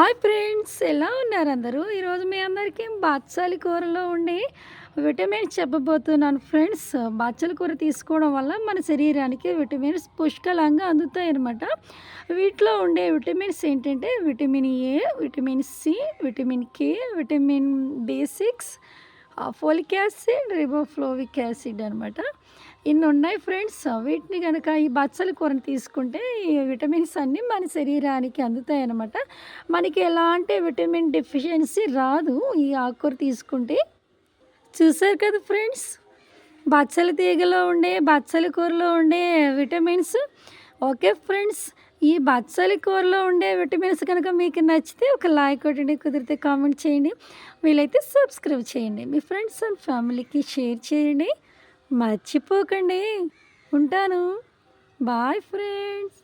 Hi friends ఎలా ఉన్నారు అందరూ? ఈరోజు మీ అందరికీ బచ్చాలి కూరలో ఉండే విటమిన్స్ చెప్పబోతున్నాను ఫ్రెండ్స్. బచ్చల కూర తీసుకోవడం వల్ల మన శరీరానికి విటమిన్స్ పుష్కలంగా అందుతాయి అనమాట వీటిలో ఉండే విటమిన్స్ ఏంటంటే vitamin A vitamin C vitamin K vitamin B six folic acid riboflavic acid అనమాట ఇన్ని ఉన్నాయి ఫ్రెండ్స్. వీటిని కనుక ఈ బచ్చల కూరని తీసుకుంటే ఈ విటమిన్స్ అన్నీ మన శరీరానికి అందుతాయి అనమాట మనకి ఎలాంటి విటమిన్ డెఫిషియన్సీ రాదు ఈ ఆకుకూర తీసుకుంటే. చూసారు కదా ఫ్రెండ్స్? బచ్చల తీగలో ఉండే బచ్చల కూరలో ఉండే విటమిన్స్. Okay friends. ఈ బచ్చలి కూరలో ఉండే విటమిన్స్ కనుక మీకు నచ్చితే ఒక లైక్ కొట్టండి కుదిరితే కామెంట్ చేయండి. వీలైతే సబ్స్క్రైబ్ చేయండి. మీ ఫ్రెండ్స్ అండ్ ఫ్యామిలీకి షేర్ చేయండి. మర్చిపోకండి. ఉంటాను. Bye friends.